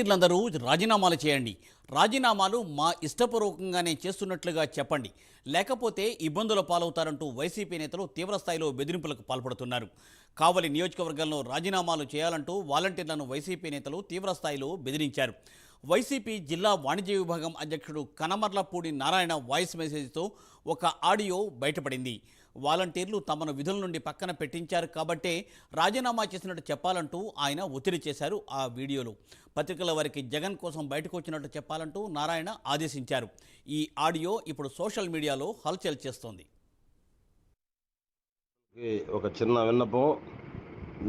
వాలంటీర్లందరూ రాజీనామాలు చేయండి. రాజీనామాలు మా ఇష్టపూర్వకంగానే చేస్తున్నట్లుగా చెప్పండి. లేకపోతే ఇబ్బందుల పాలవుతారంటూ వైసీపీ నేతలు తీవ్రస్థాయిలో బెదిరింపులకు పాల్పడుతున్నారు. కావలి నియోజకవర్గంలో రాజీనామాలు చేయాలంటూ వాలంటీర్లను వైసీపీ నేతలు తీవ్రస్థాయిలో బెదిరించారు. వైసీపీ జిల్లా వాణిజ్య విభాగం అధ్యక్షుడు కనమర్లపూడి నారాయణ వాయిస్ మెసేజ్తో ఒక ఆడియో బయటపడింది. వాలంటీర్లు తమను విధుల నుండి పక్కన పెట్టించారు కాబట్టే రాజీనామా చేసినట్టు చెప్పాలంటూ ఆయన ఒత్తిడి చేశారు ఆ వీడియోలో. పత్రికల వారికి జగన్ కోసం బయటకు వచ్చినట్టు చెప్పాలంటూ నారాయణ ఆదేశించారు. ఈ ఆడియో ఇప్పుడు సోషల్ మీడియాలో హల్చల్ చేస్తోంది. ఒక చిన్న విన్నపం.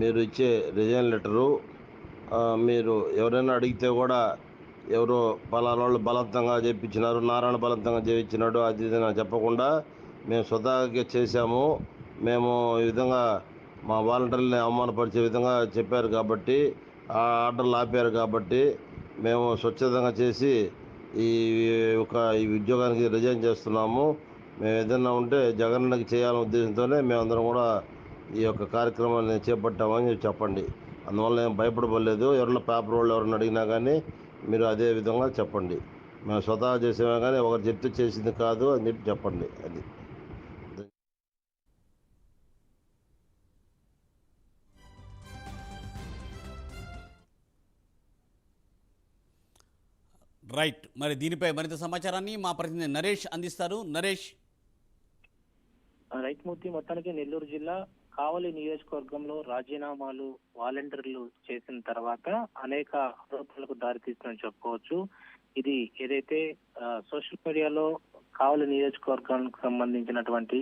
మీరు ఇచ్చే రిజైన్ లెటరు మీరు ఎవరైనా అడిగితే కూడా ఎవరో పలానా వాళ్ళు బలవంతంగా చేయించినారు నారాయణ బలవంతంగా చేయించినాడు అది ఇది చెప్పకుండా మేము స్వతహాగా చేశాము. మేము ఈ విధంగా మా వాలంటీర్ని అవమానపరిచే విధంగా చెప్పారు కాబట్టి ఆ ఆర్డర్లు ఆపారు కాబట్టి మేము స్వచ్ఛందంగా చేసి ఈ ఒక ఈ ఉద్యోగానికి రిజైన్ చేస్తున్నాము. మేము ఏదైనా ఉంటే జగన్కి చేయాలనే ఉద్దేశంతోనే మేమందరం కూడా ఈ యొక్క కార్యక్రమాన్ని చేపట్టామని చెప్పండి. అందువల్ల ఏం భయపడబడలేదు. ఎవరన్నా పేపర్ వాళ్ళు ఎవరిని అడిగినా కానీ మీరు అదే విధంగా చెప్పండి. మేము స్వతహా చేసేవా కానీ ఒకరు చెప్తే చేసింది కాదు అని చెప్పి చెప్పండి. అది. రైట్. మరి దీనిపై మరింత సమాచారాన్ని మా ప్రతినిధి నరేష్ అందిస్తారు. నరేష్. రైట్ మూర్తి మొత్తానికి నెల్లూరు జిల్లా కావలి నియోజకవర్గంలో రాజీనామాలు వాలంటీర్లు చేసిన తర్వాత అనేక ఆరోపణలకు దారితీస్తుందని చెప్పుకోవచ్చు. ఇది ఏదైతే సోషల్ మీడియాలో కావలి నియోజకవర్గానికి సంబంధించినటువంటి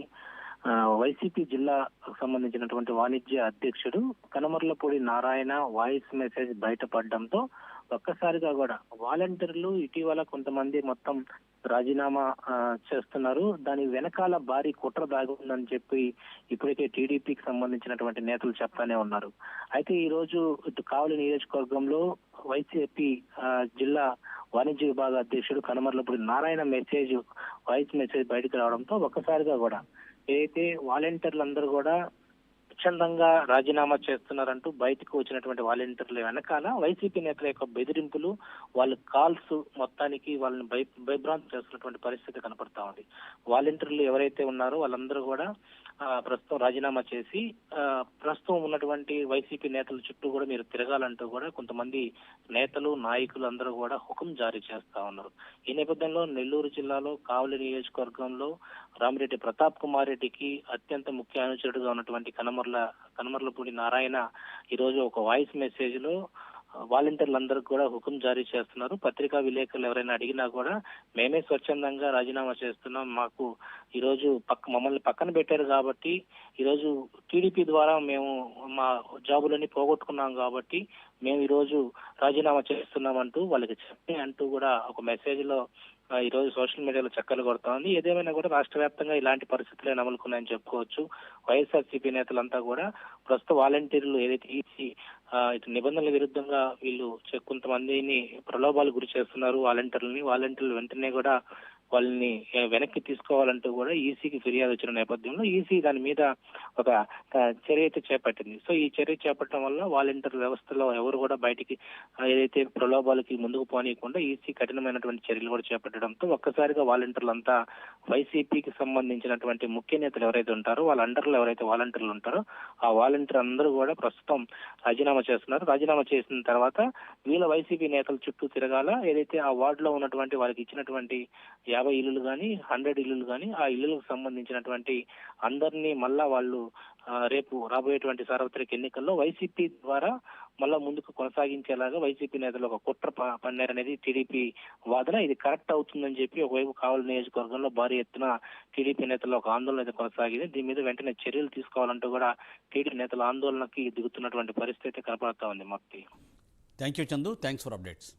వైసీపీ జిల్లాకు సంబంధించినటువంటి వాణిజ్య అధ్యక్షుడు కనమర్లపూడి నారాయణ వాయిస్ మెసేజ్ బయటపడడంతో ఒక్కసారిగా కూడా వాలంటీర్లు ఇటీవల కొంతమంది మొత్తం రాజీనామా చేస్తున్నారు. దాని వెనకాల భారీ కుట్ర దాగి ఉందని చెప్పి ఇప్పటికే టీడీపీకి సంబంధించినటువంటి నేతలు చెప్తానే ఉన్నారు. అయితే ఈ రోజు ఇటు కావలి నియోజకవర్గంలో వైసీపీ జిల్లా వాణిజ్య విభాగ అధ్యక్షుడు Kanumarlapudi Narayana message voice message బయటకు రావడంతో ఒక్కసారిగా కూడా ఏదైతే వాలంటీర్లు అందరూ కూడా స్వచ్ఛందంగా రాజీనామా చేస్తున్నారంటూ బయటకు వచ్చినటువంటి వాలంటీర్ల వెనకాల వైసీపీ నేతల యొక్క బెదిరింపులు వాళ్ళ కాల్స్ మొత్తానికి వాళ్ళని భయ భయభ్రాంతి చేస్తున్నటువంటి పరిస్థితి కనపడతా ఉంది. వాలంటీర్లు ఎవరైతే ఉన్నారో వాళ్ళందరూ కూడా ప్రస్తుతం రాజీనామా చేసి ప్రస్తుతం ఉన్నటువంటి వైసీపీ నేతల చుట్టూ కూడా మీరు తిరగాలంటూ కూడా కొంతమంది నేతలు నాయకులు అందరూ కూడా హుకం జారీ చేస్తా ఉన్నారు. ఈ నేపథ్యంలో నెల్లూరు జిల్లాలో కావలి నియోజకవర్గంలో రామిరెడ్డి ప్రతాప్ కుమార్ రెడ్డికి అత్యంత ముఖ్య అనుచరుడుగా ఉన్నటువంటి కనమర్ల కనుమరులపూడి నారాయణ ఈరోజు ఒక వాయిస్ మెసేజ్లో వాలంటీర్లందరికీ కూడా హుకుం జారీ చేస్తున్నారు. పత్రికా విలేకరులు ఎవరైనా అడిగినా కూడా మేమే స్వచ్ఛందంగా రాజీనామా చేస్తున్నాం. మాకు ఈరోజు పక్క మమ్మల్ని పక్కన పెట్టారు కాబట్టి ఈరోజు టీడీపీ ద్వారా మేము మా జాబులన్నీ పోగొట్టుకున్నాం కాబట్టి మేము ఈరోజు రాజీనామా చేస్తున్నామంటూ వాళ్ళకి చెప్పి అంటూ కూడా ఒక మెసేజ్లో ఈ రోజు సోషల్ మీడియాలో చక్కర్లు కొడుతోంది ఏదేమైనా కూడా రాష్ట్ర వ్యాప్తంగా ఇలాంటి పరిస్థితులే నమలుకున్నాయని చెప్పుకోవచ్చు. వైఎస్ఆర్సీపీ నేతలంతా కూడా ప్రస్తుత వాలంటీర్లు ఏదైతే ఈసీ ఇటు నిబంధనల విరుద్ధంగా వీళ్ళు కొంతమందిని ప్రలోభాలు గురి చేస్తున్నారు వాలంటీర్లని వాలంటీర్లు వెంటనే కూడా వాళ్ళని వెనక్కి తీసుకోవాలంటూ కూడా ఈసీకి ఫిర్యాదు వచ్చిన నేపథ్యంలో ఈసీ దాని మీద ఒక చర్య అయితే చేపట్టింది. సో ఈ చర్య చేపట్టడం వల్ల వాలంటీర్ వ్యవస్థలో ఎవరు కూడా బయటికి ఏదైతే ప్రలోభాలకి ముందుకు పోనీయకుండా ఈసీ కఠినమైనటువంటి చర్యలు కూడా చేపట్టడంతో ఒక్కసారిగా వాలంటీర్లంతా వైసీపీకి సంబంధించినటువంటి ముఖ్య నేతలు ఎవరైతే ఉంటారో వాళ్ళ అండర్లో ఎవరైతే వాలంటీర్లు ఉంటారో ఆ వాలంటీర్ అందరూ కూడా ప్రస్తుతం రాజీనామా చేస్తున్నారు. రాజీనామా చేసిన తర్వాత వీళ్ళ వైసీపీ నేతలు చుట్టూ తిరగాల. ఏదైతే ఆ వార్డులో ఉన్నటువంటి వాళ్ళకి ఇచ్చినటువంటి యాభై ఇల్లులు కానీ హండ్రెడ్ ఇల్లులు కానీ ఆ ఇల్లులకు సంబంధించినటువంటి అందరినీ మళ్ళా వాళ్ళు రేపు రాబోయేటువంటి సార్వత్రిక ఎన్నికల్లో వైసీపీ ద్వారా మళ్ళా ముందుకు కొనసాగించేలాగా వైసీపీ నేతలు ఒక కుట్ర ప- పన్నారనేది టీడీపీ వాదన. ఇది కరెక్ట్ అవుతుందని చెప్పి ఒకవైపు కావలి నియోజకవర్గంలో భారీ ఎత్తున టీడీపీ నేతలు ఒక ఆందోళన అయితే కొనసాగింది. దీని మీద వెంటనే చర్యలు తీసుకోవాలంటూ కూడా టీడీపీ నేతల ఆందోళనకి దిగుతున్నటువంటి పరిస్థితి కనపడతా ఉంది మొత్తం thank you Chandu thanks for updates